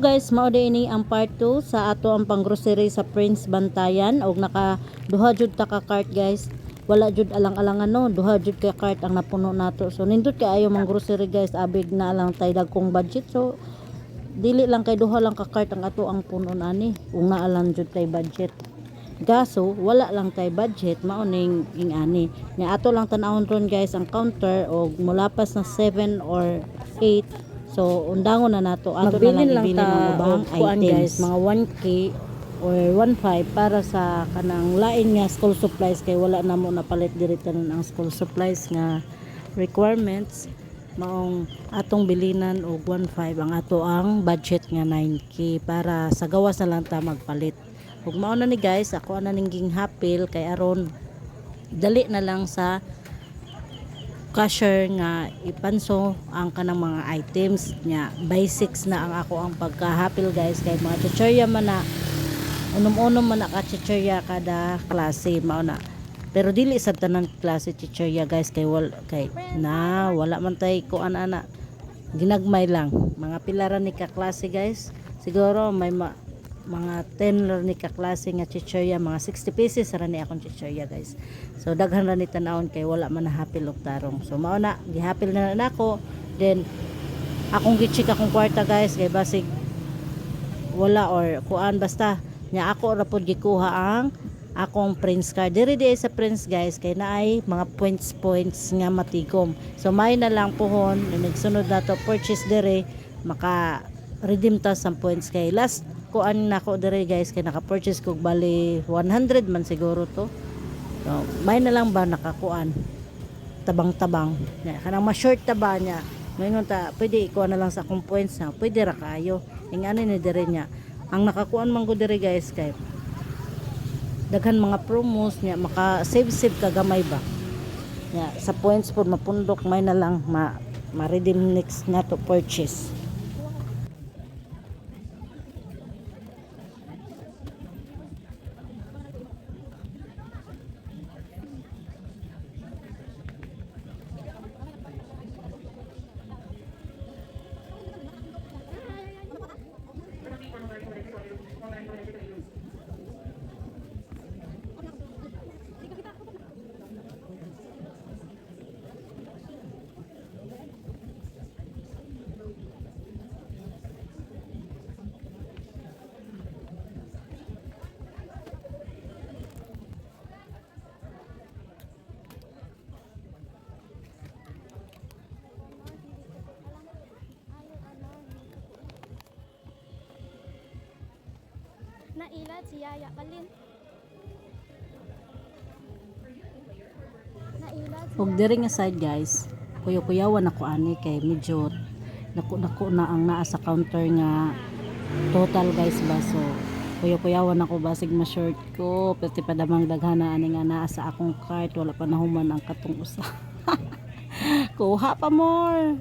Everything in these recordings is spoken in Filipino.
guys, mao ini ang part 2 sa ato ang panggrocery sa Prince Bantayan og naka duha jud ta ka cart guys. Wala jud alang-alangan no, duha jud ka cart ang napuno nato. So nindot kay ayo mang grocery guys, abig na lang tay dagkong budget. So dili lang kay duha lang ka cart ang ato ang puno ani. Ug naa lang jud tay budget. Gaso, wala lang tay budget, mauning ing ani. Nya ato lang tanawon ron guys ang counter og mulapas na 7 or 8 So, undangon na nato. Ato Magbilin na lang lang ibili ng ubang items. guys. Mga 1K or 1.5 para sa kanang lain nga school supplies kay wala na mo napalit diri tanan ang school supplies nga requirements maong atong bilinan og 1.5 ang ato ang budget nga 9k para sa gawas na lang ta magpalit ug mao na ni guys ako ana ning hapil kay aron dali na lang sa cashier nga ipanso ang kanang mga items nya basics na ang ako ang pagkahapil guys. Kay mga chichirya man na unom-unom man na ka chichirya kada klase mao na. Pero dili sa tanan klase chichirya guys kay wal kay na wala man tay kuan ana. Ginagmay lang. Mga pilaran ni ka klase guys. Siguro may ma, mga 10 ra ni ka klase nga chichirya mga 60 pieces ra ni akong chichirya guys. So daghan ra ni tanawon kay wala man nahapil og tarong. So mao na gihapil na nako. Then akong gichik akong kwarta guys kay basig wala or kuan basta nya ako ra pod gikuha ang akong prince card. Diri di sa prince guys kay naay mga points points nga matigom. So may na lang pohon nagsunod na to purchase diri maka redeem ta sa points. Kay last kuan nako diri guys kay naka purchase kog bali 100 man siguro to. So may na lang ba nakakuan? Tabang-tabang. Nya kanang ma-short ta ba nya ngayon ta pwede ikuha na lang sa akong points na pwede ra kayo. Ing ano ni diri nya ang nakakuan man ko diri guys kay daghan mga promos nya maka save save ka gamay ba? Nya sa points pod mapundok may na lang ma ma-redeem next na to purchase Nailat si Yaya Kalin. Nailat si ug diri side guys. Kuyo-kuyawan ako ani kay medyo naku naku na ang naa sa counter nga total guys ba? So kuyo-kuyawan ako basig ma-short ko pati padamang daghana ani nga naa sa akong cart. Wala pa nahuman ang katong usa. Kuha pa more!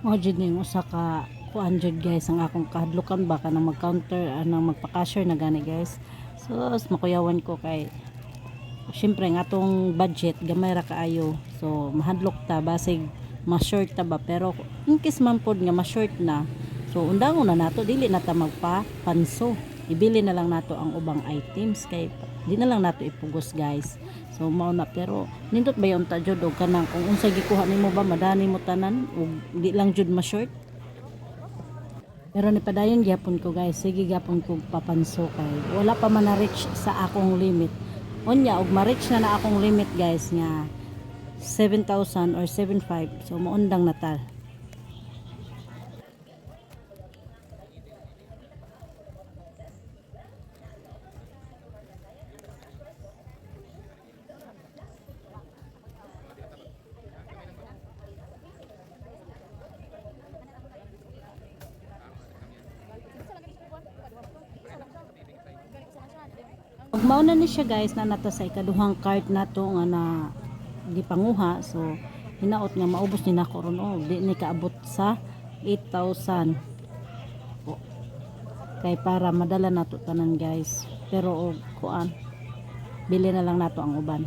Mo jud ning usa ka kuan jud guys ang akong kahadlukan ba kanang mag-counter anang magpa-cashier na gani guys. So makuyawan ko kay syempre nga atong budget gamay ra kaayo. So mahadlok ta basig ma-short ta ba? Pero in case man pod nga ma-short na so undangon na nato dili na ta magpa panso ibili na lang nato ang ubang items kay di na lang nato ipugos guys. So mao na pero nindot ba yung ta jud og kanang kung unsay gikuha nimo ba madani mo tanan ug di lang jud ma-short pero ni padayon gyapon ko guys. Sige gyapon ko papanso kay. Wala pa man na-reach sa akong limit. Unya og ma-reach na na akong limit guys nga 7,000 or 7,500 so maundang na ta Ug mao na ni siya guys na nato sa ikaduhang cart nato nga na gipanguha. So hinaot nga maubos ni nako ron. Oh di ni kaabot sa 8,000 O, kay para madala nato tanan guys. Pero og kuan bili na lang nato ang uban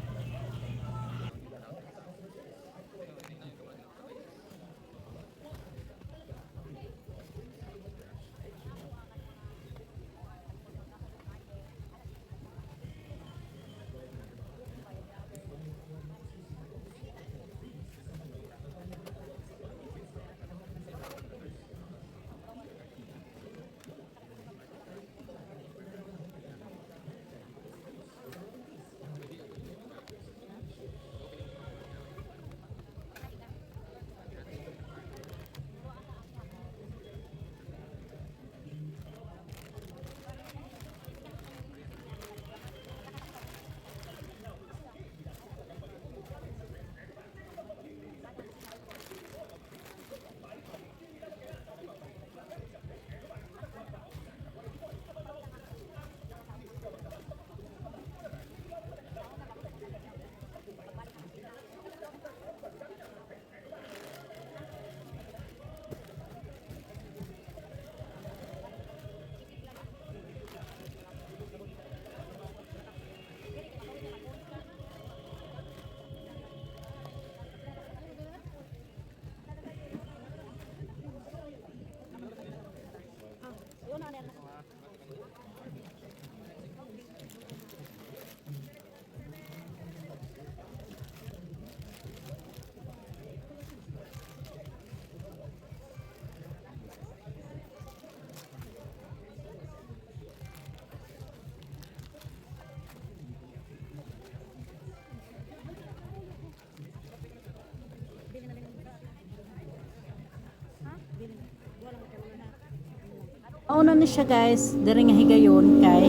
Mauna ni siya guys, diri nga higayon kay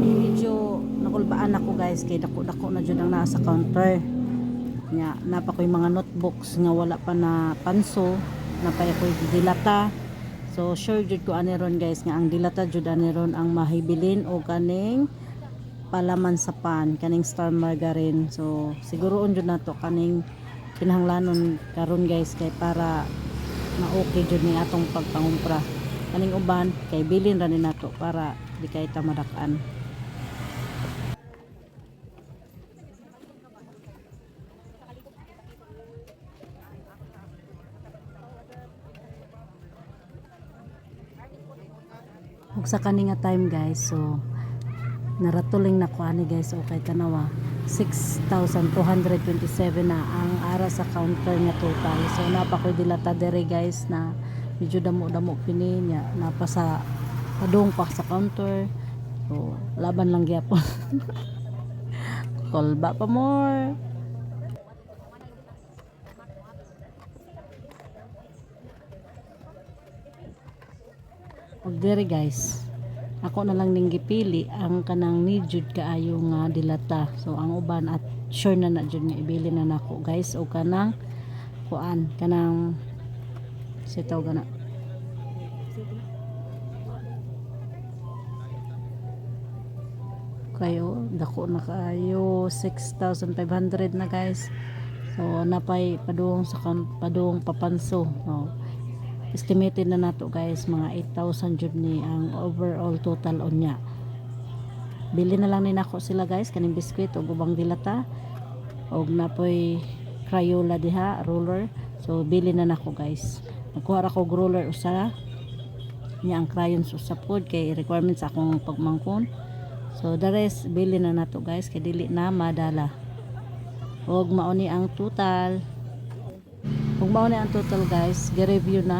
medyo nakulbaan ako guys kay dako-dako na jud ang nasa counter. Nya napa ko'y mga notebooks nga wala pa na panso, napay ko'y dilata. So sure jud ko ani ron guys nga ang dilata jud ani ron ang mahibilin o kaning palaman sa pan kaning star margarine. So siguroon jud nato kaning kinahanglanon karon guys kay para ma-okay jud ni atong pagpangumpra kaning uban kay bilin ra ni nato para di kay ta madakan. Ug sa kani nga time guys so naratuling na ko ani guys o kay tanawa 6,227 na ang ara sa counter nga total. So napa koy dilata dere guys na medyo damo-damo pini niya. Napa sa padung pa sa counter. So laban lang gyapon kolba pa more. Ug dere guys. Ako na lang ning gipili ang kanang need jud kaayo nga dilata. So ang uban at sure na na jud nga ibili na nako guys. O kanang kuan kanang sitaw gana kayo dako na kayo. 6,500 na guys. So napay padung sa padung papanso. So, estimated na nato guys mga 8,000 jud ni ang overall total on niya bili na lang ni nako sila guys kaning biskwit o ubang dilata. Og napoy crayola diha roller so bili na nako guys nagkuha ra ko og roller usa niya ang crayons usa pod kay requirements akong pagmangkon. So the rest bili na nato guys kay dili na madala. Og mao ni ang total. Kung mao ni ang total guys gi-review na